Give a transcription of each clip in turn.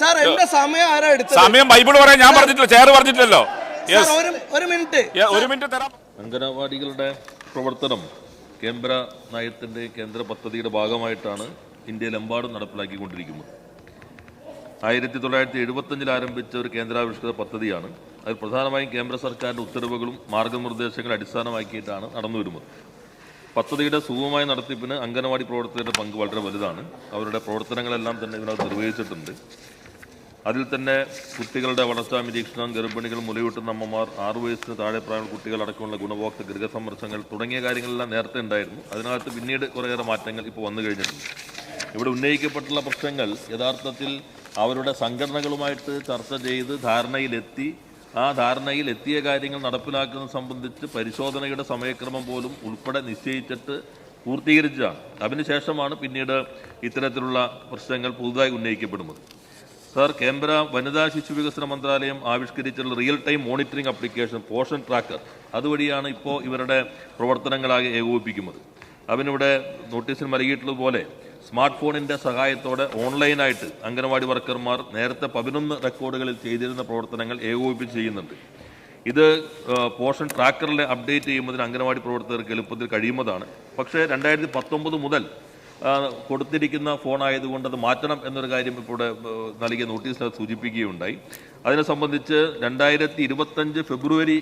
Sir എന്റെ സമയം ആരാ എടുത്തത്? സമയം ബൈബിൾ പറയാൻ ഞാൻ പറഞ്ഞിട്ടില്ല ചെയർ പറഞ്ഞിട്ടില്ലല്ലോ. യെസ് ഒരു മിനിറ്റ്. ഒരു മിനിറ്റ് തരാം. അംഗനവാടികളുടെ പ്രവർത്തനം കേന്ദ്ര നയത്തിന്റെ കേന്ദ്ര പദ്ധതിയുടെ ഭാഗമായിട്ടാണ് ഇന്ത്യയിലെമ്പാടും നടപ്പിലാക്കിക്കൊണ്ടിരിക്കുന്നത്. ആയിരത്തി തൊള്ളായിരത്തി എഴുപത്തഞ്ചിൽ ആരംഭിച്ച ഒരു കേന്ദ്രാവിഷ്കൃത പദ്ധതിയാണ്. അത് പ്രധാനമായും കേന്ദ്ര സർക്കാരിന്റെ ഉത്തരവുകളും മാർഗനിർദ്ദേശങ്ങളും അടിസ്ഥാനമാക്കിയിട്ടാണ് നടന്നു വരുന്നത്. പദ്ധതിയുടെ സുഗമമായ നടത്തിപ്പിന് അംഗനവാടി പ്രവർത്തകരുടെ പങ്ക് വളരെ വലുതാണ്. അവരുടെ പ്രവർത്തനങ്ങളെല്ലാം തന്നെ ഇതിനകത്ത് നിർവഹിച്ചിട്ടുണ്ട്. അതിൽ തന്നെ കുട്ടികളുടെ വളർച്ചാ നിരീക്ഷണം ഗർഭിണികൾ മുലയൂട്ടുന്ന അമ്മമാർ ആറു വയസ്സിന് താഴെ പ്രായമുള്ള കുട്ടികൾ അടക്കമുള്ള ഗുണഭോക്തൃ ഗൃഹസന്ദർശനങ്ങൾ തുടങ്ങിയ കാര്യങ്ങളെല്ലാം നേരത്തെ ഉണ്ടായിരുന്നു. അതിനകത്ത് പിന്നീട് കുറേയേറെ മാറ്റങ്ങൾ ഇപ്പോൾ വന്നു കഴിഞ്ഞിട്ടുണ്ട്. ഇവിടെ ഉന്നയിക്കപ്പെട്ടുള്ള പ്രശ്നങ്ങൾ യഥാർത്ഥത്തിൽ അവരുടെ സംഘടനകളുമായിട്ട് ചർച്ച ചെയ്ത് ധാരണയിലെത്തി ആ ധാരണയിൽ എത്തിയ കാര്യങ്ങൾ നടപ്പിലാക്കുന്നത് സംബന്ധിച്ച് പരിശോധനയുടെ സമയക്രമം പോലും ഉൾപ്പെടെ നിശ്ചയിച്ചിട്ട് പൂർത്തീകരിച്ചതാണ്. അതിനുശേഷമാണ് പിന്നീട് ഇത്തരത്തിലുള്ള പ്രശ്നങ്ങൾ പുതുതായി ഉന്നയിക്കപ്പെടുന്നത്. സാർ കേന്ദ്ര വനിതാ ശിശു വികസന മന്ത്രാലയം ആവിഷ്കരിച്ചിട്ടുള്ള real time monitoring application Poshan tracker അതുവഴിയാണ് ഇപ്പോൾ ഇവരുടെ പ്രവർത്തനങ്ങളാകെ ഏകോപിപ്പിക്കുന്നത്. അവനിവിടെ നോട്ടീസിൽ നൽകിയിട്ടുള്ളതുപോലെ സ്മാർട്ട് ഫോണിന്റെ സഹായത്തോടെ ഓൺലൈനായിട്ട് അംഗനവാടി വർക്കർമാർ നേരത്തെ പതിനൊന്ന് റെക്കോർഡുകളിൽ ചെയ്തിരുന്ന പ്രവർത്തനങ്ങൾ ഏകോപിപ്പിച്ച് ചെയ്യുന്നുണ്ട്. ഇത് പോഷൻ ട്രാക്കറിൽ അപ്ഡേറ്റ് ചെയ്യുന്നതിന് അംഗനവാടി പ്രവർത്തകർക്ക് എളുപ്പത്തിൽ കഴിയുന്നതാണ്. പക്ഷേ രണ്ടായിരത്തി മുതൽ കൊടുത്തിരിക്കുന്ന ഫോൺ ആയതുകൊണ്ട് അത് മാറ്റണം എന്നൊരു കാര്യം ഇപ്പോൾ നൽകിയ നോട്ടീസിൽ സൂചിപ്പിക്കുകയുണ്ടായി. അതിനെ സംബന്ധിച്ച് രണ്ടായിരത്തി ഇരുപത്തഞ്ച് ഫെബ്രുവരി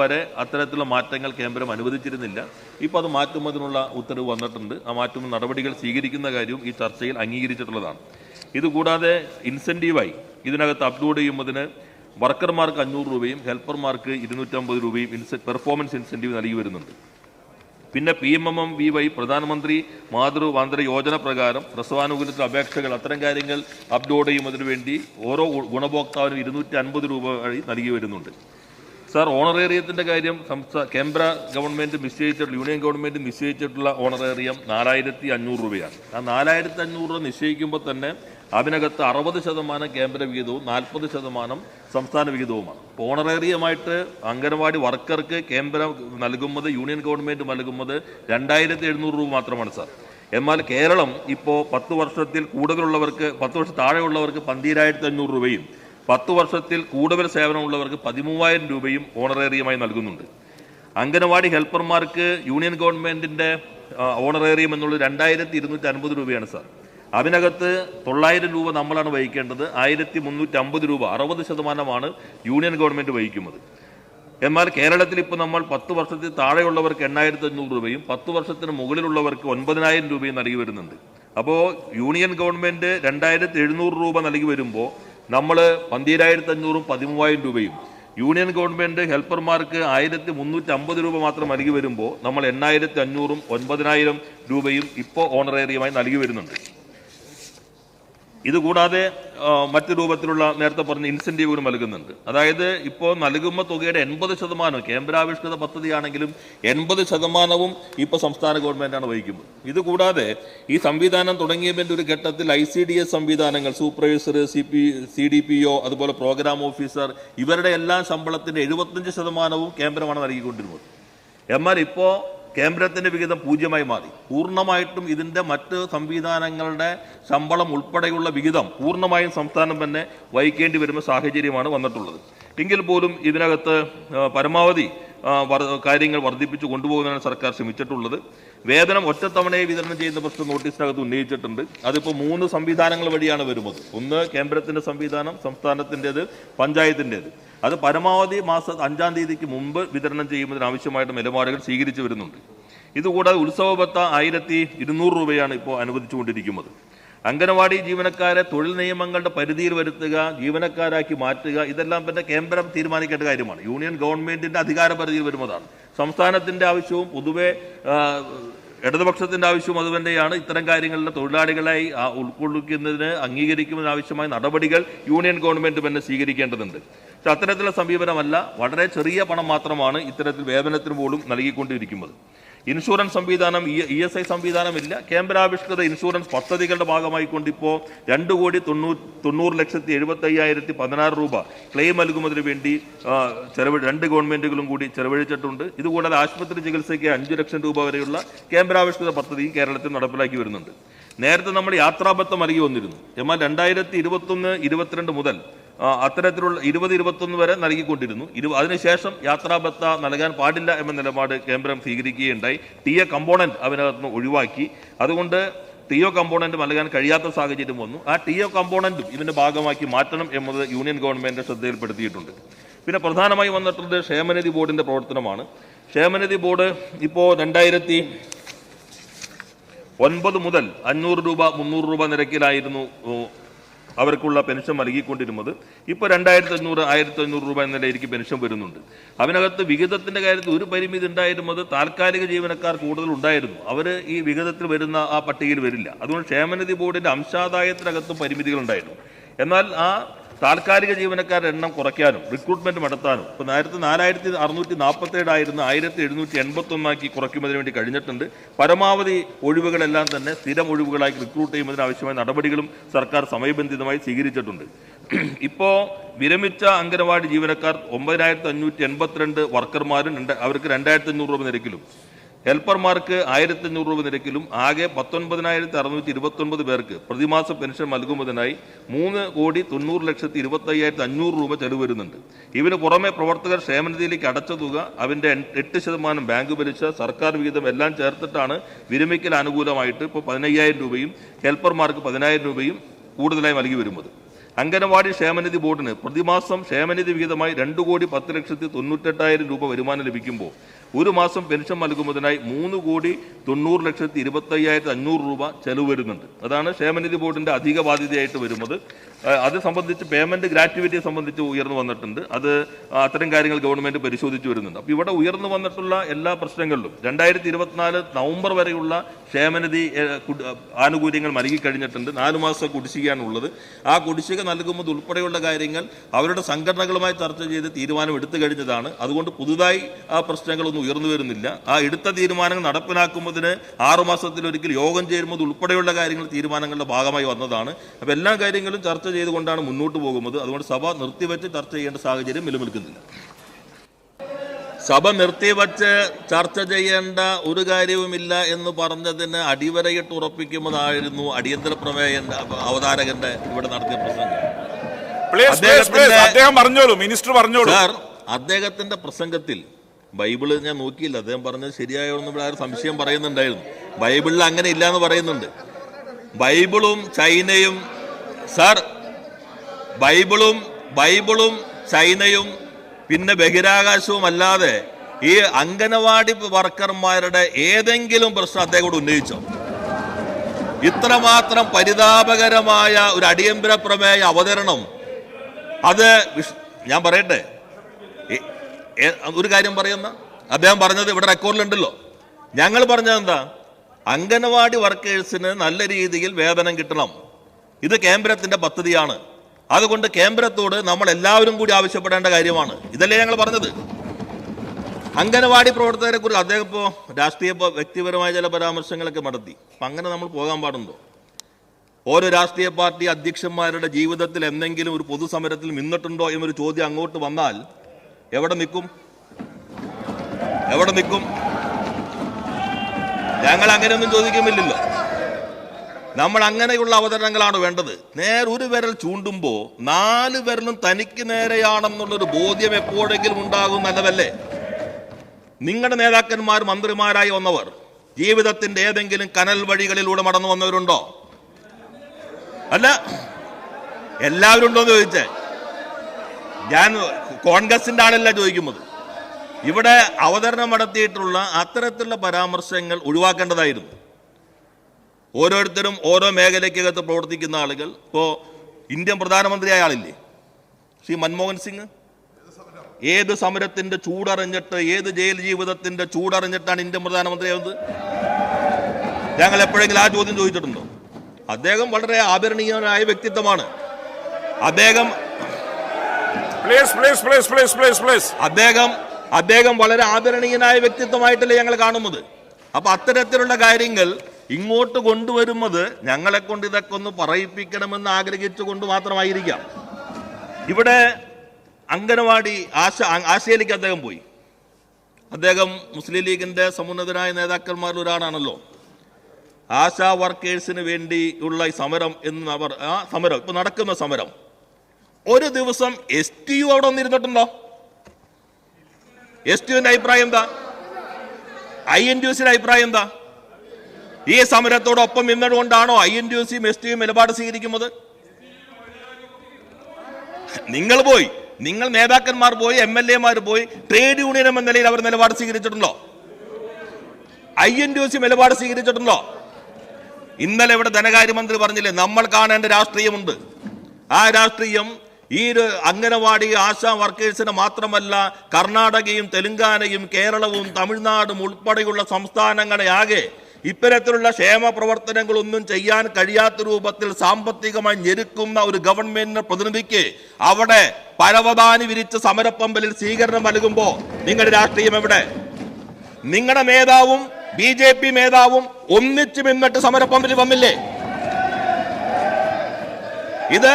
വരെ അത്തരത്തിലുള്ള മാറ്റങ്ങൾ കേന്ദ്രം അനുവദിച്ചിരുന്നില്ല. ഇപ്പോൾ അത് മാറ്റുന്നതിനുള്ള ഉത്തരവ് വന്നിട്ടുണ്ട്. ആ മാറ്റുന്ന നടപടികൾ സ്വീകരിക്കുന്ന കാര്യവും ഈ ചർച്ചയിൽ അംഗീകരിച്ചിട്ടുള്ളതാണ്. ഇതുകൂടാതെ ഇൻസെന്റീവായി ഇതിനകത്ത് അപ്ലോഡ് ചെയ്യുന്നതിന് വർക്കർമാർക്ക് അഞ്ഞൂറ് രൂപയും ഹെൽപ്പർമാർക്ക് ഇരുന്നൂറ്റമ്പത് രൂപയും ഇൻസെ പെർഫോമൻസ് ഇൻസെന്റീവ് നൽകി വരുന്നുണ്ട്. പിന്നെ P M M M V Y പ്രധാനമന്ത്രി മാതൃ വാന്തര യോജന പ്രകാരം പ്രസവാനുകൂലത്തിൽ അപേക്ഷകൾ അത്തരം കാര്യങ്ങൾ അപ്ലോഡ് ചെയ്യുന്നതിന് വേണ്ടി ഓരോ ഗുണഭോക്താവിനും ഇരുന്നൂറ്റി അൻപത് രൂപ വഴി നൽകി വരുന്നുണ്ട്. സാർ ഓണറേറിയത്തിന്റെ കാര്യം സംസ്ഥാന കേന്ദ്ര ഗവൺമെന്റ് നിശ്ചയിച്ചിട്ടുള്ള യൂണിയൻ ഗവൺമെന്റ് നിശ്ചയിച്ചിട്ടുള്ള ഓണറേറിയം നാലായിരത്തി അഞ്ഞൂറ് രൂപയാണ്. ആ നാലായിരത്തി അഞ്ഞൂറ് രൂപ നിശ്ചയിക്കുമ്പോൾ തന്നെ അതിനകത്ത് അറുപത് ശതമാനം കേന്ദ്ര വിഹിതവും നാൽപ്പത് ശതമാനം സംസ്ഥാന വിഹിതവുമാണ്. ഓണറേറിയമായിട്ട് അംഗനവാടി വർക്കർക്ക് കേന്ദ്രം നൽകുന്നത് യൂണിയൻ ഗവൺമെന്റ് നൽകുന്നത് രണ്ടായിരത്തി എഴുന്നൂറ് രൂപ മാത്രമാണ് സാർ. എന്നാൽ കേരളം ഇപ്പോൾ പത്ത് വർഷത്തിൽ കൂടുതലുള്ളവർക്ക് പത്ത് വർഷം താഴെയുള്ളവർക്ക് പന്തീരായിരത്തി അഞ്ഞൂറ് രൂപയും പത്ത് വർഷത്തിൽ കൂടുതൽ സേവനമുള്ളവർക്ക് പതിമൂവായിരം രൂപയും ഓണറേറിയമായി നൽകുന്നുണ്ട്. അംഗനവാടി ഹെൽപ്പർമാർക്ക് യൂണിയൻ ഗവൺമെന്റിന്റെ ഓണറേറിയം എന്നുള്ളത് രണ്ടായിരത്തി ഇരുന്നൂറ്റി അൻപത് രൂപയാണ് സാർ. അതിനകത്ത് തൊള്ളായിരം രൂപ നമ്മളാണ് വഹിക്കേണ്ടത്. ആയിരത്തി മുന്നൂറ്റി അമ്പത് രൂപ അറുപത് ശതമാനമാണ് യൂണിയൻ ഗവൺമെന്റ് വഹിക്കുന്നത്. എന്നാൽ കേരളത്തിൽ ഇപ്പോൾ നമ്മൾ പത്ത് വർഷത്തിൽ താഴെയുള്ളവർക്ക് എണ്ണായിരത്തി അഞ്ഞൂറ് രൂപയും പത്ത് വർഷത്തിന് മുകളിലുള്ളവർക്ക് ഒൻപതിനായിരം രൂപയും നൽകി വരുന്നുണ്ട്. അപ്പോൾ യൂണിയൻ ഗവൺമെന്റ് രണ്ടായിരത്തി എഴുന്നൂറ് രൂപ നൽകി വരുമ്പോൾ നമ്മൾ പന്തീരായിരത്തി അഞ്ഞൂറും പതിമൂവായിരം രൂപയും യൂണിയൻ ഗവൺമെന്റ് ഹെൽപ്പർമാർക്ക് ആയിരത്തി മുന്നൂറ്റി അമ്പത് രൂപ മാത്രം നൽകി വരുമ്പോൾ നമ്മൾ എണ്ണായിരത്തി അഞ്ഞൂറും ഒൻപതിനായിരം രൂപയും ഇപ്പോൾ ഓണറേറിയമായി നൽകി വരുന്നുണ്ട്. ഇതുകൂടാതെ മറ്റു രൂപത്തിലുള്ള നേരത്തെ പറഞ്ഞ ഇൻസെന്റീവുകൾ നൽകുന്നുണ്ട്. അതായത് ഇപ്പോൾ നൽകുമ്പോൾ തുകയുടെ എൺപത് ശതമാനം കേന്ദ്രാവിഷ്കൃത പദ്ധതിയാണെങ്കിലും എൺപത് ശതമാനവും ഇപ്പോൾ സംസ്ഥാന ഗവൺമെന്റാണ് വഹിക്കുന്നത്. ഇതുകൂടാതെ ഈ സംവിധാനം തുടങ്ങിയതിന്റെ ഒരു ഘട്ടത്തിൽ ഐ സി ഡി എസ് സംവിധാനങ്ങൾ supervisor C P C D P O അതുപോലെ പ്രോഗ്രാം ഓഫീസർ ഇവരുടെ എല്ലാ ശമ്പളത്തിന്റെ എഴുപത്തഞ്ച് ശതമാനവും കേന്ദ്രമാണ് നൽകിക്കൊണ്ടിരുന്നത്. എന്നാൽ ഇപ്പോൾ കേന്ദ്രത്തിന്റെ വിഹിതം പൂജ്യമായി മാറി. പൂർണമായിട്ടും ഇതിന്റെ മറ്റ് സംവിധാനങ്ങളുടെ ശമ്പളം ഉൾപ്പെടെയുള്ള വിഹിതം പൂർണമായും സംസ്ഥാനം തന്നെ വഹിക്കേണ്ടി വരുന്ന സാഹചര്യമാണ് വന്നിട്ടുള്ളത്. എങ്കിൽ പോലും ഇതിനകത്ത് പരമാവധി കാര്യങ്ങൾ വർദ്ധിപ്പിച്ചു കൊണ്ടുപോകുന്നതിനാണ് സർക്കാർ ശ്രമിച്ചിട്ടുള്ളത്. വേതനം ഒറ്റത്തവണയെ വിതരണം ചെയ്യുന്ന പ്രശ്നം നോട്ടീസിനകത്ത് ഉന്നയിച്ചിട്ടുണ്ട്. അതിപ്പോൾ മൂന്ന് സംവിധാനങ്ങൾ വഴിയാണ് വരുന്നത്. ഒന്ന് കേന്ദ്രത്തിന്റെ സംവിധാനം സംസ്ഥാനത്തിന്റേത് പഞ്ചായത്തിന്റെത് അത് പരമാവധി മാസ അഞ്ചാം തീയതിക്ക് മുമ്പ് വിതരണം ചെയ്യുന്നതിനാവശ്യമായിട്ട് നിലപാടുകൾ സ്വീകരിച്ചു വരുന്നുണ്ട്. ഇതുകൂടാതെ ഉത്സവബത്ത ആയിരത്തി ഇരുന്നൂറ് രൂപയാണ് ഇപ്പോൾ അനുവദിച്ചുകൊണ്ടിരിക്കുന്നത്. അംഗനവാടി ജീവനക്കാരെ തൊഴിൽ നിയമങ്ങളുടെ പരിധിയിൽ വരുത്തുക ജീവനക്കാരാക്കി മാറ്റുക ഇതെല്ലാം തന്നെ കേന്ദ്രം തീരുമാനിക്കേണ്ട കാര്യമാണ്. യൂണിയൻ ഗവൺമെന്റിന്റെ അധികാര പരിധിയിൽ വരുന്നതാണ്. സംസ്ഥാനത്തിന്റെ ആവശ്യവും പൊതുവെ ആ, ആവശ്യം അതുതന്നെയാണ്. ഇത്തരം കാര്യങ്ങളിലെ തൊഴിലാളികളായി ഉൾക്കൊള്ളിക്കുന്നതിന് അംഗീകരിക്കുന്നതിനാവശ്യമായ നടപടികൾ യൂണിയൻ ഗവൺമെന്റ് തന്നെ സ്വീകരിക്കേണ്ടതുണ്ട്. പക്ഷെ അത്തരത്തിലുള്ള സമീപനമല്ല. വളരെ ചെറിയ പണം മാത്രമാണ് ഇത്തരത്തിൽ വേതനത്തിന് പോലും നൽകിക്കൊണ്ടിരിക്കുന്നത്. ഇൻഷുറൻസ് സംവിധാനം ഇ എസ് ഐ സംവിധാനമില്ല. കേന്ദ്രാവിഷ്കൃത ഇൻഷുറൻസ് പദ്ധതികളുടെ ഭാഗമായിക്കൊണ്ട് ഇപ്പോൾ രണ്ട് കോടി തൊണ്ണൂറ് തൊണ്ണൂറ് ലക്ഷത്തി എഴുപത്തി അയ്യായിരത്തി പതിനാറ് രൂപ ക്ലെയിം നൽകുന്നതിന് വേണ്ടി ചെലവ് രണ്ട് ഗവൺമെന്റുകളും കൂടി ചെലവഴിച്ചിട്ടുണ്ട്. ഇതുകൂടാതെ ആശുപത്രി ചികിത്സയ്ക്ക് അഞ്ച് ലക്ഷം രൂപ വരെയുള്ള കേന്ദ്രാവിഷ്കൃത പദ്ധതിയും കേരളത്തിൽ നടപ്പിലാക്കി വരുന്നുണ്ട്. നേരത്തെ നമ്മൾ യാത്രാബദ്ധം അറിയി വന്നിരുന്നു. എന്നാൽ രണ്ടായിരത്തി ഇരുപത്തൊന്ന് ഇരുപത്തിരണ്ട് മുതൽ അത്തരത്തിലുള്ള ഇരുപത് ഇരുപത്തൊന്ന് വരെ നൽകിക്കൊണ്ടിരുന്നു. ഇരു അതിനുശേഷം യാത്രാബത്ത നൽകാൻ പാടില്ല എന്ന നിലപാട് കേന്ദ്രം സ്വീകരിക്കുകയുണ്ടായി. ടി എ അതിനകത്ത് നിന്ന് ഒഴിവാക്കി. അതുകൊണ്ട് ടി ഒ കമ്പോണന്റ് നൽകാൻ കഴിയാത്ത സാഹചര്യം വന്നു. ആ ടി ഒ കമ്പോണന്റും ഇതിന്റെ ഭാഗമാക്കി മാറ്റണം എന്നത് യൂണിയൻ ഗവൺമെന്റ് ശ്രദ്ധയിൽപ്പെടുത്തിയിട്ടുണ്ട്. പിന്നെ പ്രധാനമായി വന്നിട്ടുള്ളത് ക്ഷേമനിധി ബോർഡിന്റെ പ്രവർത്തനമാണ്. ക്ഷേമനിധി ബോർഡ് ഇപ്പോൾ രണ്ടായിരത്തി ഒൻപത് മുതൽ അഞ്ഞൂറ് രൂപ മുന്നൂറ് രൂപ നിരക്കിലായിരുന്നു അവർക്കുള്ള പെൻഷൻ നൽകിക്കൊണ്ടിരുന്നത് ഇപ്പോൾ രണ്ടായിരത്തി അഞ്ഞൂറ് ആയിരത്തി അഞ്ഞൂറ് രൂപ എന്ന നിലയിലേക്ക് പെൻഷൻ വരുന്നുണ്ട്. അതിനകത്ത് വിഹിതത്തിന്റെ കാര്യത്തിൽ ഒരു പരിമിതി ഉണ്ടായിരുന്നത് താൽക്കാലിക ജീവനക്കാർ കൂടുതൽ ഉണ്ടായിരുന്നു. അവർ ഈ വിഹിതത്തിൽ വരുന്ന ആ പട്ടികയിൽ വരില്ല. അതുകൊണ്ട് ക്ഷേമനിധി ബോർഡിന്റെ അംശാദായത്തിനകത്തും പരിമിതികളുണ്ടായിരുന്നു എന്നാൽ ആ താൽക്കാലിക ജീവനക്കാരുടെ എണ്ണം കുറയ്ക്കാനും റിക്രൂട്ട്മെന്റ് നടത്താനും ഇപ്പൊ നേരത്തെ നാലായിരത്തി അറുന്നൂറ്റി നാൽപ്പത്തി ഏഴായിരുന്നു ആയിരത്തി എഴുന്നൂറ്റി എൺപത്തി ഒന്നാക്കി കുറയ്ക്കുന്നതിന് വേണ്ടി കഴിഞ്ഞിട്ടുണ്ട്. പരമാവധി ഒഴിവുകളെല്ലാം തന്നെ സ്ഥിരം ഒഴിവുകളായി റിക്രൂട്ട് ചെയ്യുന്നതിന് ആവശ്യമായ നടപടികളും സർക്കാർ സമയബന്ധിതമായി സ്വീകരിച്ചിട്ടുണ്ട്. ഇപ്പോൾ വിരമിച്ച അംഗനവാടി ജീവനക്കാർ ഒമ്പതിനായിരത്തി അഞ്ഞൂറ്റി എൺപത്തിരണ്ട് വർക്കർമാരും അവർക്ക് രണ്ടായിരത്തി അഞ്ഞൂറ് രൂപ നിരക്കിലും. ഹെൽപ്പർമാർക്ക് ആയിരത്തി അഞ്ഞൂറ് രൂപ നിരക്കിലും ആകെ പത്തൊൻപതിനായിരത്തി അറുന്നൂറ്റി ഇരുപത്തൊൻപത് പേർക്ക് പ്രതിമാസ പെൻഷൻ നൽകുന്നതിനായി മൂന്ന് കോടി തൊണ്ണൂറ് ലക്ഷത്തി ഇരുപത്തി അയ്യായിരത്തി അഞ്ഞൂറ് രൂപ ചെലവ് വരുന്നുണ്ട്. ഇവന് പുറമെ പ്രവർത്തകർ ക്ഷേമനിധിയിലേക്ക് അടച്ച തുക അവന്റെ എട്ട് ശതമാനം ബാങ്ക് പലിശ സർക്കാർ വിഹിതം എല്ലാം ചേർത്തിട്ടാണ് വിരമിക്കൽ അനുകൂലമായിട്ട് ഇപ്പോൾ പതിനയ്യായിരം രൂപയും ഹെൽപ്പർമാർക്ക് പതിനായിരം രൂപയും കൂടുതലായി നൽകി വരുന്നത്. അംഗനവാടി ക്ഷേമനിധി ബോർഡിന് പ്രതിമാസം ക്ഷേമനിധി വിഹിതമായി രണ്ട് കോടി പത്ത് ലക്ഷത്തി തൊണ്ണൂറ്റെട്ടായിരം രൂപ വരുമാനം ലഭിക്കുമ്പോൾ ഒരു മാസം പെൻഷൻ നൽകുന്നതിനായി മൂന്ന് കോടി തൊണ്ണൂറ് ലക്ഷത്തി ഇരുപത്തയ്യായിരത്തി അഞ്ഞൂറ് രൂപ ചെലവ് വരുന്നുണ്ട്. അതാണ് ക്ഷേമനിധി ബോർഡിന്റെ അധിക ബാധ്യതയായിട്ട് വരുന്നത്. അത് സംബന്ധിച്ച് പേയ്മെന്റ് ഗ്രാറ്റുവിറ്റിയെ സംബന്ധിച്ച് ഉയർന്നു വന്നിട്ടുണ്ട്. അത് അത്തരം കാര്യങ്ങൾ ഗവൺമെന്റ് പരിശോധിച്ചു വരുന്നുണ്ട്. അപ്പോൾ ഇവിടെ ഉയർന്നു വന്നിട്ടുള്ള എല്ലാ പ്രശ്നങ്ങളിലും രണ്ടായിരത്തി ഇരുപത്തിനാല് നവംബർ വരെയുള്ള ക്ഷേമനിധി ആനുകൂല്യങ്ങൾ നൽകി കഴിഞ്ഞിട്ടുണ്ട് നാല് മാസം കുടിശ്ശികയാണുള്ളത്. ആ കുടിശ്ശിക നൽകുന്നത് ഉൾപ്പെടെയുള്ള കാര്യങ്ങൾ അവരുടെ സംഘടനകളുമായി ചർച്ച ചെയ്ത് തീരുമാനം എടുത്തു കഴിഞ്ഞതാണ്. അതുകൊണ്ട് പുതുതായി ആ പ്രശ്നങ്ങളൊന്നും ഉയർന്നു വരുന്നില്ല. ആ എടുത്ത തീരുമാനങ്ങൾ നടപ്പിലാക്കുന്നതിന് ആറുമാസത്തിലൊരിക്കൽ യോഗം ചേരുന്നത് ഉൾപ്പെടെയുള്ള കാര്യങ്ങൾ തീരുമാനങ്ങളുടെ ഭാഗമായി വന്നതാണ്. അപ്പോൾ എല്ലാ കാര്യങ്ങളും ചർച്ച ചെയ്തുകൊണ്ടാണ് മുന്നോട്ട് പോകുന്നത്. അതുകൊണ്ട് സഭ നിർത്തിവെച്ച് ചർച്ച ചെയ്യേണ്ട സാഹചര്യം നിലനിൽക്കുന്നില്ല. സഭ നിർത്തിവച്ച് ചർച്ച ചെയ്യേണ്ട ഒരു കാര്യവുമില്ല എന്ന് പറഞ്ഞതിന് അടിവരയിട്ട് ഉറപ്പിക്കുന്നതായിരുന്നു അടിയന്തര പ്രമേയ അവതാരകന്റെ ഇവിടെ നടത്തിയ പ്രസംഗം. പറഞ്ഞോളൂ. മിനിസ്റ്റർ പറഞ്ഞോളൂ. സാർ അദ്ദേഹത്തിന്റെ പ്രസംഗത്തിൽ ബൈബിൾ ഞാൻ നോക്കിയില്ല. അദ്ദേഹം പറഞ്ഞത് ശരിയായോ എന്ന് ഇവിടെ ആരും സംശയം പറയുന്നുണ്ടായിരുന്നു. ബൈബിളിൽ അങ്ങനെ ഇല്ല എന്ന് പറയുന്നുണ്ട്. ബൈബിളും ചൈനയും സാർ ബൈബിളും ബൈബിളും ചൈനയും പിന്നെ ബഹിരാകാശവും അല്ലാതെ ഈ അംഗനവാടി വർക്കർമാരുടെ ഏതെങ്കിലും പ്രശ്നം അദ്ദേഹം കൂടെ ഉന്നയിച്ചോ? ഇത്രമാത്രം പരിതാപകരമായ ഒരു അടിയന്തര പ്രമേയ അവതരണം. അത് ഞാൻ പറയട്ടെ? ഒരു കാര്യം പറയുന്ന അദ്ദേഹം പറഞ്ഞത് ഇവിടെ റെക്കോർഡിലുണ്ടല്ലോ. ഞങ്ങൾ പറഞ്ഞത് എന്താ? അംഗനവാടി വർക്കേഴ്സിന് നല്ല രീതിയിൽ വേതനം കിട്ടണം. ഇത് കേന്ദ്രത്തിന്റെ പദ്ധതിയാണ്. അതുകൊണ്ട് കേന്ദ്രത്തോട് നമ്മൾ എല്ലാവരും കൂടി ആവശ്യപ്പെടേണ്ട കാര്യമാണ്. ഇതല്ലേ ഞങ്ങൾ പറഞ്ഞത്. അംഗനവാടി പ്രവർത്തകരെ കുറിച്ച് അദ്ദേഹം ഇപ്പോൾ രാഷ്ട്രീയ വ്യക്തിപരമായ ചില പരാമർശങ്ങളൊക്കെ നടത്തി. അപ്പം അങ്ങനെ നമ്മൾ പോകാൻ പാടുണ്ടോ? ഓരോ രാഷ്ട്രീയ പാർട്ടി അധ്യക്ഷന്മാരുടെ ജീവിതത്തിൽ എന്തെങ്കിലും ഒരു പൊതുസമരത്തിൽ നിന്നിട്ടുണ്ടോ എന്നൊരു ചോദ്യം അങ്ങോട്ട് വന്നാൽ എവിടെ നിൽക്കും? എവിടെ നിൽക്കും? ഞങ്ങൾ അങ്ങനെയൊന്നും ചോദിക്കുന്നില്ലല്ലോ. നമ്മൾ അങ്ങനെയുള്ള അവതരണങ്ങളാണ് വേണ്ടത്. നേരെ ഒരു വിരൽ ചൂണ്ടുമ്പോൾ നാല് വിരലും തനിക്ക് നേരെയാണെന്നുള്ളൊരു ബോധ്യം എപ്പോഴെങ്കിലും ഉണ്ടാകും നല്ലതല്ലേ നിങ്ങളുടെ നേതാക്കന്മാർ മന്ത്രിമാരായി വന്നവർ ജീവിതത്തിന്റെ ഏതെങ്കിലും കനൽ വഴികളിലൂടെ മടന്നു വന്നവരുണ്ടോ? അല്ല. എല്ലാവരും ഉണ്ടോ എന്ന് ചോദിച്ചേ. ഞാൻ കോൺഗ്രസിന്റെ ആളല്ല ചോദിക്കുന്നത്. ഇവിടെ അവതരണം നടത്തിയിട്ടുള്ള അത്തരത്തിലുള്ള പരാമർശങ്ങൾ ഒഴിവാക്കേണ്ടതായിരുന്നു. ഓരോരുത്തരും ഓരോ മേഖലയ്ക്കകത്ത് പ്രവർത്തിക്കുന്ന ആളുകൾ. ഇപ്പോൾ ഇന്ത്യൻ പ്രധാനമന്ത്രിയായ ആളില്ലേ ശ്രീ മൻമോഹൻ സിംഗ്? ഏത് സമരത്തിന്റെ ചൂടറിഞ്ഞിട്ട് ഏത് ജയിൽ ജീവിതത്തിന്റെ ചൂടറിഞ്ഞിട്ടാണ് ഇന്ത്യൻ പ്രധാനമന്ത്രിയാവുന്നത് ഞങ്ങൾ എപ്പോഴെങ്കിലും ആ ചോദ്യം ചോദിച്ചിട്ടുണ്ടോ? അദ്ദേഹം വളരെ ആദരണീയനായ വ്യക്തിത്വമാണ്. അദ്ദേഹം അദ്ദേഹം അദ്ദേഹം വളരെ ആദരണീയനായ വ്യക്തിത്വമായിട്ടല്ലേ ഞങ്ങൾ കാണുന്നത്? അപ്പൊ അത്തരത്തിലുള്ള കാര്യങ്ങൾ ഇങ്ങോട്ട് കൊണ്ടുവരുന്നത് ഞങ്ങളെ കൊണ്ട് ഇതൊക്കെ ഒന്ന് പറയിപ്പിക്കണമെന്ന് ആഗ്രഹിച്ചുകൊണ്ട് മാത്രമായിരിക്കാം. ഇവിടെ അംഗനവാടി ആശ ആശയിലേക്ക് അദ്ദേഹം പോയി. അദ്ദേഹം മുസ്ലിം ലീഗിന്റെ സമുന്നതരായ നേതാക്കന്മാരിൽ ഒരാളാണല്ലോ. ആശാ വർക്കേഴ്സിന് വേണ്ടിയുള്ള ഈ സമരം എന്ന് അവർ ആ സമരം ഇപ്പം നടക്കുന്ന സമരം. ഒരു ദിവസം എസ് ടി യു അവിടെ വന്നിരുന്നിട്ടുണ്ടോ? എസ് ടി യുവിന്റെ അഭിപ്രായം എന്താ? ഐ എൻ ടി യുസിന്റെ അഭിപ്രായം എന്താ? ഈ സമരത്തോടൊപ്പം നിന്നതുകൊണ്ടാണോ ഐ എൻ ടി സിയും എസ് ടിയും നിലപാട് സ്വീകരിക്കുന്നത്? നിങ്ങൾ പോയി. നിങ്ങൾ നേതാക്കന്മാർ പോയി എം എൽ എമാർ പോയി ട്രേഡ് യൂണിയൻ എന്ന നിലയിൽ അവർ നിലപാട് സ്വീകരിച്ചിട്ടുണ്ടോ? ഐ എൻ സി നിലപാട് സ്വീകരിച്ചിട്ടുണ്ടോ? ഇന്നലെ ഇവിടെ ധനകാര്യമന്ത്രി പറഞ്ഞില്ലേ നമ്മൾ കാണേണ്ട രാഷ്ട്രീയമുണ്ട്. ആ രാഷ്ട്രീയം ഈ ഒരു അംഗനവാടി ആശാ വർക്കേഴ്സിന് മാത്രമല്ല കർണാടകയും തെലുങ്കാനയും കേരളവും തമിഴ്നാടും ഉൾപ്പെടെയുള്ള സംസ്ഥാനങ്ങളെ ആകെ ഇത്തരത്തിലുള്ള ക്ഷേമ പ്രവർത്തനങ്ങളൊന്നും ചെയ്യാൻ കഴിയാത്ത രൂപത്തിൽ സാമ്പത്തികമായി ഞെരുക്കുന്ന ഒരു ഗവൺമെന്റിന്റെ പ്രതിനിധിക്ക് അവിടെ പരവതാനി വിരിച്ച സമരപ്പമ്പലിൽ സ്വീകരണം നൽകുമ്പോ നിങ്ങളുടെ രാഷ്ട്രീയം എവിടെ? നിങ്ങളുടെ നേതാവും ബി ജെ പി നേതാവും ഒന്നിച്ചു നിന്നിട്ട് സമരപ്പമ്പിൽ വന്നില്ലേ? ഇത്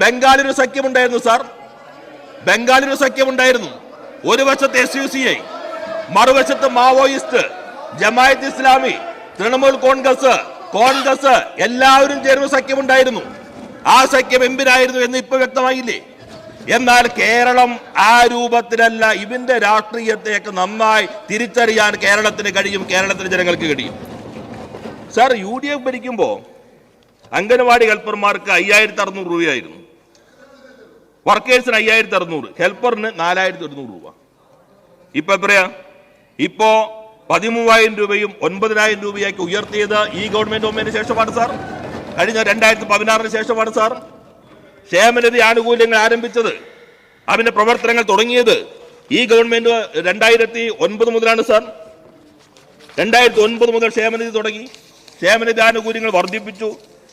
ബംഗാളിൽ സഖ്യമുണ്ടായിരുന്നു സാർ. ബംഗാളിൽ സഖ്യമുണ്ടായിരുന്നു. ഒരു വശത്ത് എസ് യു സി ഐ മറുവശത്ത് Maoist Jamaat Islami Trinamool Congress Congress എല്ലാവരും ചേർന്ന് സഖ്യമുണ്ടായിരുന്നു. ആ സഖ്യം എമ്പിനായിരുന്നു എന്ന് ഇപ്പൊ വ്യക്തമായില്ലേ? എന്നാൽ കേരളം ആ രൂപത്തിലല്ല ഇതിന്റെ രാഷ്ട്രീയത്തെയൊക്കെ നന്നായി തിരിച്ചറിയാൻ കേരളത്തിന് കഴിയും കേരളത്തിലെ ജനങ്ങൾക്ക് കഴിയും. സാർ യു ഡി എഫ് ഭരിക്കുമ്പോൾ അംഗനവാടി ഹെൽപ്പർമാർക്ക് അയ്യായിരത്തി അറുന്നൂറ് രൂപയായിരുന്നു. വർക്കേഴ്സിന് അയ്യായിരത്തി അറുന്നൂറ് ഹെൽപ്പറിന് നാലായിരത്തി ഒരുന്നൂറ് രൂപ. ഇപ്പൊ എത്രയാ? ഇപ്പോ പതിമൂവായിരം രൂപയും ഒൻപതിനായിരം രൂപയാക്കി ഉയർത്തിയത് ഈ ഗവൺമെന്റ് വന്നതിന് ശേഷമാണ് സാർ. കഴിഞ്ഞ രണ്ടായിരത്തി പതിനാറിന് ശേഷമാണ് സാർ. ക്ഷേമനിധി ആനുകൂല്യങ്ങൾ ആരംഭിച്ചത് അതിന്റെ പ്രവർത്തനങ്ങൾ തുടങ്ങിയത് ഈ ഗവൺമെന്റ് രണ്ടായിരത്തി ഒൻപത് മുതലാണ് സാർ. രണ്ടായിരത്തി ഒൻപത് മുതൽ ക്ഷേമനിധി തുടങ്ങി. ക്ഷേമനിധി ആനുകൂല്യങ്ങൾ വർദ്ധിപ്പിച്ചു.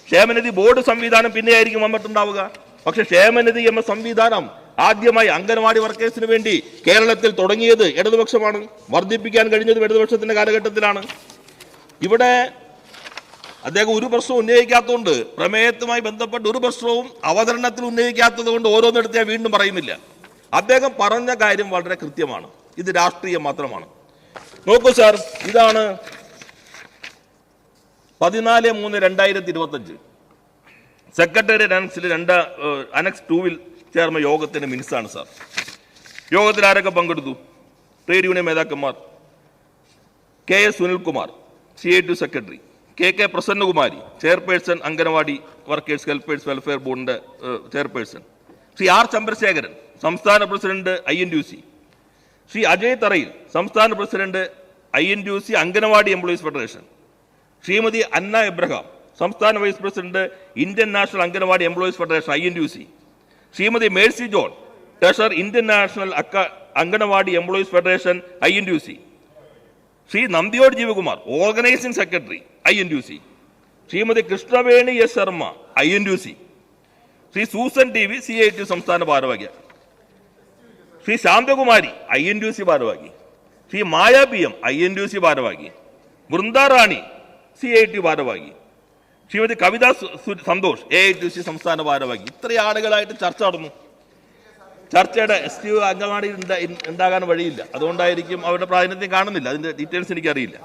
ക്ഷേമനിധി ബോർഡ് സംവിധാനം പിന്നെയായിരിക്കും വന്നിട്ടുണ്ടാവുക. പക്ഷെ ക്ഷേമനിധി എന്ന സംവിധാനം ആദ്യമായി അംഗൻവാടി വർക്കേഴ്സിന് വേണ്ടി കേരളത്തിൽ തുടങ്ങിയത് ഇടതുപക്ഷമാണ്. വർദ്ധിപ്പിക്കാൻ കഴിഞ്ഞത് ഇടതുപക്ഷത്തിന്റെ കാലഘട്ടത്തിലാണ്. ഇവിടെ അദ്ദേഹം ഒരു പ്രശ്നവും ഉന്നയിക്കാത്തതുകൊണ്ട് പ്രമേയത്തുമായി ബന്ധപ്പെട്ട് ഒരു പ്രശ്നവും അവതരണത്തിൽ ഉന്നയിക്കാത്തത് കൊണ്ട് ഓരോന്നെടുത്ത് ഞാൻ വീണ്ടും പറയുന്നില്ല. അദ്ദേഹം പറഞ്ഞ കാര്യം വളരെ കൃത്യമാണ്. ഇത് രാഷ്ട്രീയം മാത്രമാണ്. നോക്കൂ സാർ ഇതാണ് പതിനാല് മൂന്ന് രണ്ടായിരത്തി ഇരുപത്തഞ്ച്. സെക്രട്ടേറിയറ്റ് അനക്സിൽ രണ്ട് അനക്സ് ടൂവിൽ ചേർന്ന യോഗത്തിന്റെ മിനിസാണ് സാർ. യോഗത്തിൽ ആരൊക്കെ പങ്കെടുത്തു? ട്രേഡ് യൂണിയൻ നേതാക്കന്മാർ K S Sunilkumar C I T U secretary K K Prasannakumari chairperson anganwadi workers helpers welfare ബോർഡിന്റെ ചെയർപേഴ്സൺ. ശ്രീ ആർ ചന്ദ്രശേഖരൻ സംസ്ഥാന president I N D C. Shri Ajay Tharayil സംസ്ഥാന president I N D C anganwadi employees federation. Shrimati Anna Abraham സംസ്ഥാന vice president Indian national anganwadi employees federation I N D C. Shrimati Mercy John treasurer Indian national അക്ക- anganwadi employees federation I N U C. Shri Nandiyode Jeevakumar organising secretary I N U C. Shrimati Krishnaveni S Sharma I N U C. Shri Susan T V C I T സംസ്ഥാന ഭാരവാഹി Shri Santhakumari I N U C ഭാരവാഹി. Shri Maya P M I N U C ഭാരവാഹി. Vrindarani C I T ഭാരവാഹി. Shrimati Kavitha Santhosh A I സംസ്ഥാന ഭാരവാഹി. ഇത്രയും ആളുകളായിട്ട് ചർച്ച നടന്നു. ചർച്ചയുടെ എസ് ടി അംഗൻവാടി ഉണ്ടാ- ഉണ്ടാകാൻ വഴിയില്ല. അതുകൊണ്ടായിരിക്കും അവരുടെ പ്രാതിനിധ്യം കാണുന്നില്ല. അതിന്റെ ഡീറ്റെയിൽസ് എനിക്കറിയില്ല.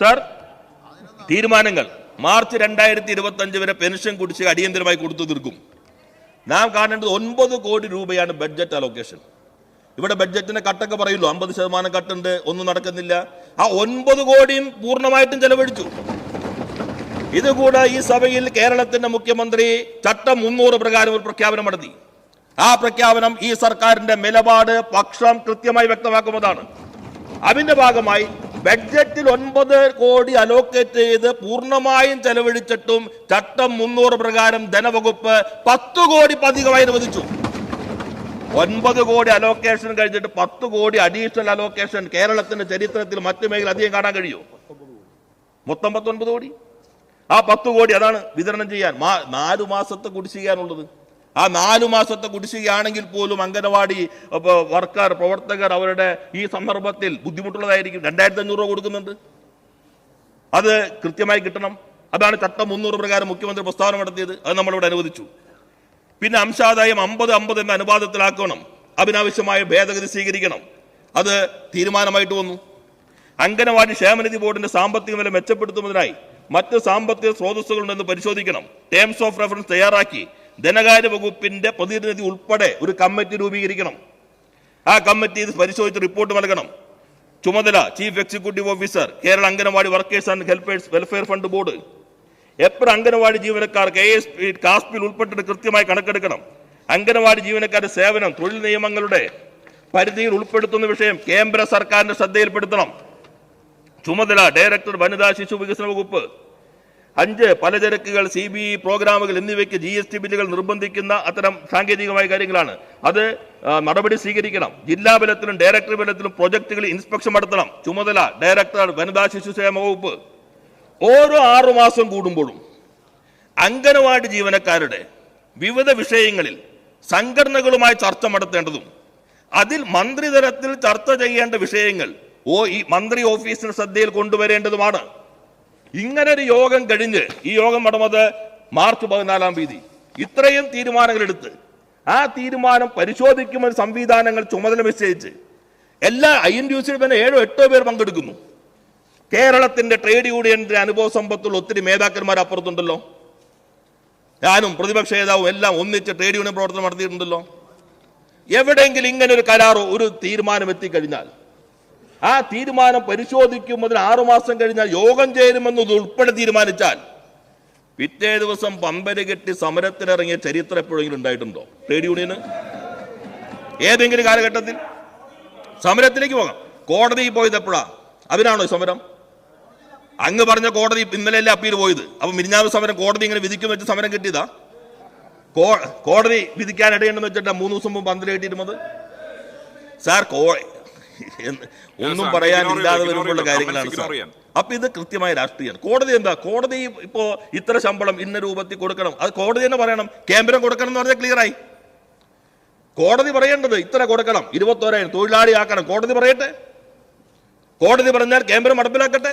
സർ തീരുമാനങ്ങൾ. മാർച്ച് രണ്ടായിരത്തി ഇരുപത്തി അഞ്ച് വരെ പെൻഷൻ കുടിശ്ശിക അടിയന്തരമായി കൊടുത്തു തീർക്കും. നാം കാണേണ്ടത് ഒൻപത് കോടി രൂപയാണ് ബഡ്ജറ്റ് അലോക്കേഷൻ ഇവിടെ ബഡ്ജറ്റിന്റെ കട്ടൊക്കെ പറയുള്ളൂ അമ്പത് ശതമാനം കട്ടുണ്ട്. ഒന്നും നടക്കുന്നില്ല. ആ ഒൻപത് കോടിയും പൂർണമായിട്ടും ചെലവഴിച്ചു. ഇതുകൂടെ ഈ സഭയിൽ കേരളത്തിന്റെ മുഖ്യമന്ത്രി ചട്ടം മുന്നൂറ് പ്രകാരം ഒരു പ്രഖ്യാപനം നടത്തി. ആ പ്രഖ്യാപനം ഈ സർക്കാരിന്റെ നിലപാട് പക്ഷം കൃത്യമായി വ്യക്തമാക്കുന്നതാണ്. അതിന്റെ ഭാഗമായി ബഡ്ജറ്റിൽ ഒൻപത് കോടി അലോക്കേറ്റ് ചെയ്ത് പൂർണമായും ചെലവഴിച്ചിട്ടും ചട്ടം മുന്നൂറ് പ്രകാരം ധനവകുപ്പ് പത്ത് കോടി പതികമായി അനുവദിച്ചു. ഒൻപത് കോടി അലോക്കേഷൻ കഴിഞ്ഞിട്ട് പത്ത് കോടി അഡീഷണൽ അലോക്കേഷൻ കേരളത്തിന്റെ ചരിത്രത്തിൽ മറ്റു മേഖല അധികം കാണാൻ കഴിയുമോ മൊത്തം പത്തൊൻപത് കോടി? ആ പത്ത് കോടി അതാണ് വിതരണം ചെയ്യാൻ. മാ- നാലു മാസത്തെ കുടിശ്ശികയാണുള്ളത് ആ നാലു മാസത്തെ കുടിശ്ശികയാണെങ്കിൽ പോലും അംഗനവാടി വർക്കർ പ്രവർത്തകർ അവരുടെ ഈ സന്ദർഭത്തിൽ ബുദ്ധിമുട്ടുള്ളതായിരിക്കും. രണ്ടായിരത്തി അഞ്ഞൂറ് രൂപ കൊടുക്കുന്നുണ്ട്. അത് കൃത്യമായി കിട്ടണം. അതാണ് ചട്ടം മുന്നൂറ് പ്രകാരം മുഖ്യമന്ത്രി പ്രസ്താവന നടത്തിയത്. അത് നമ്മളിവിടെ അനുവദിച്ചു. പിന്നെ അംശാദായം അമ്പത് അമ്പത് എന്ന അനുപാതത്തിലാക്കണം. അതിനാവശ്യമായ ഭേദഗതി സ്വീകരിക്കണം. അത് തീരുമാനമായിട്ട് വന്നു. അംഗനവാടി ക്ഷേമനിധി ബോർഡിന്റെ സാമ്പത്തിക നില മെച്ചപ്പെടുത്തുന്നതിനായി മറ്റ് സാമ്പത്തിക സ്രോതസ്സുകളുണ്ടെന്ന് പരിശോധിക്കണം. ടേംസ് ഓഫ് റെഫറൻസ് തയ്യാറാക്കി. ധനകാര്യ വകുപ്പിന്റെ പ്രതിനിധി ഉൾപ്പെടെ ഒരു കമ്മിറ്റി രൂപീകരിക്കണം. ആ കമ്മിറ്റി ഇത് പരിശോധിച്ച് റിപ്പോർട്ട് നൽകണം. ചുമതല chief executive officer Kerala anganwadi workers and helpers welfare fund board എപ്പോഴും അംഗനവാടി ജീവനക്കാർ കെ എസ് കാസ്പിൽ ഉൾപ്പെട്ടിട്ട് കൃത്യമായി കണക്കെടുക്കണം. അംഗനവാടി ജീവനക്കാരുടെ സേവനം തൊഴിൽ നിയമങ്ങളുടെ പരിധിയിൽ ഉൾപ്പെടുത്തുന്ന വിഷയം കേന്ദ്ര സർക്കാരിന്റെ ശ്രദ്ധയിൽപ്പെടുത്തണം. ചുമതല ഡയറക്ടർ വനിതാ ശിശു വികസന വകുപ്പ്. അഞ്ച് പലചരക്കുകൾ സി ബി ഇ പ്രോഗ്രാമുകൾ എന്നിവയ്ക്ക് ജി എസ് ടി ബില്ലുകൾ നിർബന്ധിക്കുന്ന അത്തരം സാങ്കേതികമായ കാര്യങ്ങളാണ്. അത് നടപടി സ്വീകരിക്കണം. ജില്ലാ ബലത്തിലും ഡയറക്ടർ ബലത്തിലും പ്രൊജക്ടുകൾ ഇൻസ്പെക്ഷൻ നടത്തണം. ചുമതല ഡയറക്ടർ വനിതാ ശിശു ക്ഷേമ വകുപ്പ്. ഓരോ ആറു മാസം കൂടുമ്പോഴും അംഗനവാടി ജീവനക്കാരുടെ വിവിധ വിഷയങ്ങളിൽ സംഘടനകളുമായി ചർച്ച നടത്തേണ്ടതും അതിൽ മന്ത്രിതലത്തിൽ ചർച്ച ചെയ്യേണ്ട വിഷയങ്ങൾ ഓ ഈ മന്ത്രി ഓഫീസിന് ശ്രദ്ധയിൽ കൊണ്ടുവരേണ്ടതുമാണ്. ഇങ്ങനെ ഒരു യോഗം കഴിഞ്ഞ് ഈ യോഗം നടന്നത് മാർച്ച് പതിനാലാം തീയതി. ഇത്രയും തീരുമാനങ്ങൾ എടുത്ത് ആ തീരുമാനം പരിശോധിക്കുമ്പോൾ സംവിധാനങ്ങൾ ചുമതല നിശ്ചയിച്ച് എല്ലാ ഐ എൻ ഡി യുസിൽ തന്നെ ഏഴോ എട്ടോ പേർ പങ്കെടുക്കുന്നു. കേരളത്തിന്റെ ട്രേഡ് യൂണിയന്റെ അനുഭവ സമ്പത്തുള്ള ഒത്തിരി നേതാക്കന്മാർ അപ്പുറത്തുണ്ടല്ലോ. ഞാനും പ്രതിപക്ഷ നേതാവും എല്ലാം ഒന്നിച്ച് ട്രേഡ് യൂണിയൻ പ്രവർത്തനം നടത്തിയിട്ടുണ്ടല്ലോ. എവിടെയെങ്കിലും ഇങ്ങനെ ഒരു കരാറോ ഒരു തീരുമാനം എത്തിക്കഴിഞ്ഞാൽ ആ തീരുമാനം പരിശോധിക്കുമ്പോൾ ആറുമാസം കഴിഞ്ഞാൽ യോഗം ചേരുമെന്നത് ഉൾപ്പെടെ തീരുമാനിച്ചാൽ പിറ്റേ ദിവസം പമ്പര കെട്ടി സമരത്തിനിറങ്ങിയ ചരിത്രം എപ്പോഴെങ്കിലും ഉണ്ടായിട്ടുണ്ടോ? ട്രേഡ് യൂണിയന്? ഏതെങ്കിലും കാലഘട്ടത്തിൽ? സമരത്തിലേക്ക് പോകാം. കോടതിയിൽ പോയത് എപ്പോഴാ? അതിനാണോ സമരം? അങ്ങ് പറഞ്ഞ കോടതി ഇന്നലെയല്ലേ അപ്പീൽ പോയത്. അപ്പൊ മിനിഞ്ഞാവ് സമരം കോടതി ഇങ്ങനെ വിധിക്കും വെച്ച് സമരം കിട്ടിയതാ? കോടതി വിധിക്കാൻ ഇടയുണ്ടെന്ന് വെച്ചിട്ടാ മൂന്ന് ദിവസം മുമ്പ് പന്തലിട്ടിരുന്നത് സാർ കോ ഒന്നും പറയാനില്ലാതെ വരുമ്പോഴുള്ള കാര്യങ്ങളാണ് സാർ അപ്പൊ ഇത് കൃത്യമായ രാഷ്ട്രീയമാണ്. കോടതി എന്താ? കോടതി ഇപ്പോ ഇത്ര ശമ്പളം ഇന്ന രൂപത്തിൽ കൊടുക്കണം. അത് കോടതി തന്നെ പറയണം. കേന്ദ്രം കൊടുക്കണം എന്ന് പറഞ്ഞാൽ ക്ലിയറായി കോടതി പറയേണ്ടത് ഇത്ര കൊടുക്കണം. ഇരുപത്തോരായിരം തൊഴിലാളിയാക്കണം. കോടതി പറയട്ടെ? കോടതി പറഞ്ഞാൽ കേന്ദ്രം നടപ്പിലാക്കട്ടെ?